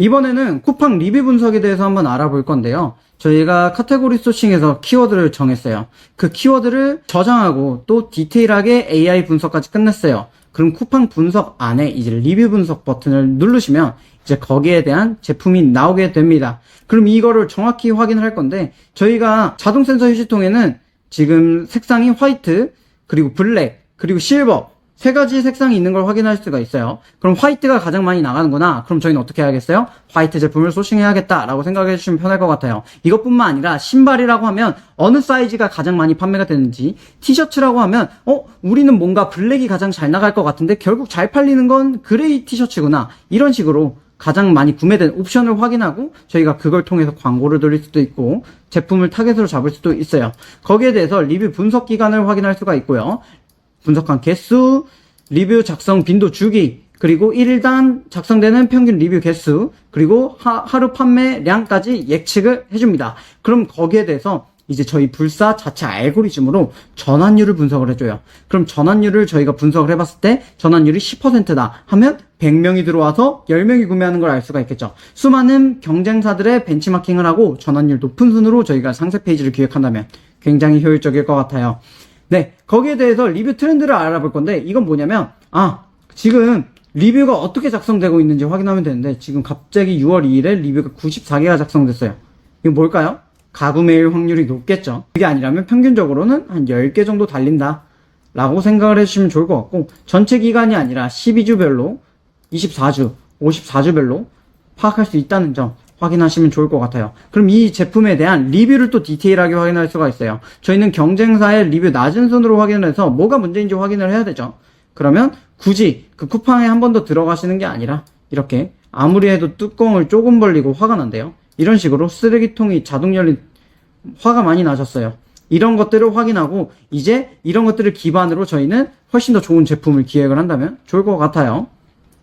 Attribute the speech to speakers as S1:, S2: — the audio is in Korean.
S1: 이번에는 쿠팡 리뷰 분석에 대해서 한번 알아볼 건데요. 저희가 카테고리 소싱에서 키워드를 정했어요. 그 키워드를 저장하고 또 디테일하게 AI 분석까지 끝냈어요. 그럼 쿠팡 분석 안에 이제 리뷰 분석 버튼을 누르시면 이제 거기에 대한 제품이 나오게 됩니다. 그럼 이거를 정확히 확인을 할 건데 저희가 자동 센서 휴지통에는 지금 색상이 화이트 그리고 블랙 그리고 실버 세 가지 색상이 있는 걸 확인할 수가 있어요. 그럼 화이트가 가장 많이 나가는구나. 그럼 저희는 어떻게 해야겠어요? 화이트 제품을 소싱해야겠다라고 생각해 주시면 편할 것 같아요. 이것뿐만 아니라 신발이라고 하면 어느 사이즈가 가장 많이 판매가 되는지, 티셔츠라고 하면 어 우리는 뭔가 블랙이 가장 잘 나갈 것 같은데 결국 잘 팔리는 건 그레이 티셔츠구나. 이런 식으로 가장 많이 구매된 옵션을 확인하고 저희가 그걸 통해서 광고를 돌릴 수도 있고 제품을 타겟으로 잡을 수도 있어요. 거기에 대해서 리뷰 분석 기간을 확인할 수가 있고요. 분석한 개수, 리뷰 작성 빈도 주기, 그리고 1일당 작성되는 평균 리뷰 개수, 그리고 하, 하루 판매량까지 예측을 해줍니다. 그럼 거기에 대해서 이제 저희 불사 자체 알고리즘으로 전환율을 분석을 해줘요. 그럼 전환율을 저희가 분석을 해봤을 때 전환율이 10%다 하면 100명이 들어와서 10명이 구매하는 걸 알 수가 있겠죠. 수많은 경쟁사들의 벤치마킹을 하고 전환율 높은 순으로 저희가 상세 페이지를 기획한다면 굉장히 효율적일 것 같아요. 네, 거기에 대해서 리뷰 트렌드를 알아볼 건데 이건 뭐냐면 아 지금 리뷰가 어떻게 작성되고 있는지 확인하면 되는데 지금 갑자기 6월 2일에 리뷰가 94개가 작성됐어요. 이거 뭘까요? 가구 매일 확률이 높겠죠. 그게 아니라면 평균적으로는 한 10개 정도 달린다. 라고 생각을 해주시면 좋을 것 같고 전체 기간이 아니라 12주별로 24주, 54주별로 파악할 수 있다는 점 확인하시면 좋을 것 같아요. 그럼 이 제품에 대한 리뷰를 또 디테일하게 확인할 수가 있어요. 저희는 경쟁사의 리뷰 낮은 순으로 확인을 해서 뭐가 문제인지 확인을 해야 되죠. 그러면 굳이 그 쿠팡에 한 번 더 들어가시는 게 아니라 이렇게 아무리 해도 뚜껑을 조금 벌리고 화가 난대요. 이런 식으로 쓰레기통이 자동 열린 화가 많이 나셨어요. 이런 것들을 확인하고 이제 이런 것들을 기반으로 저희는 훨씬 더 좋은 제품을 기획을 한다면 좋을 것 같아요.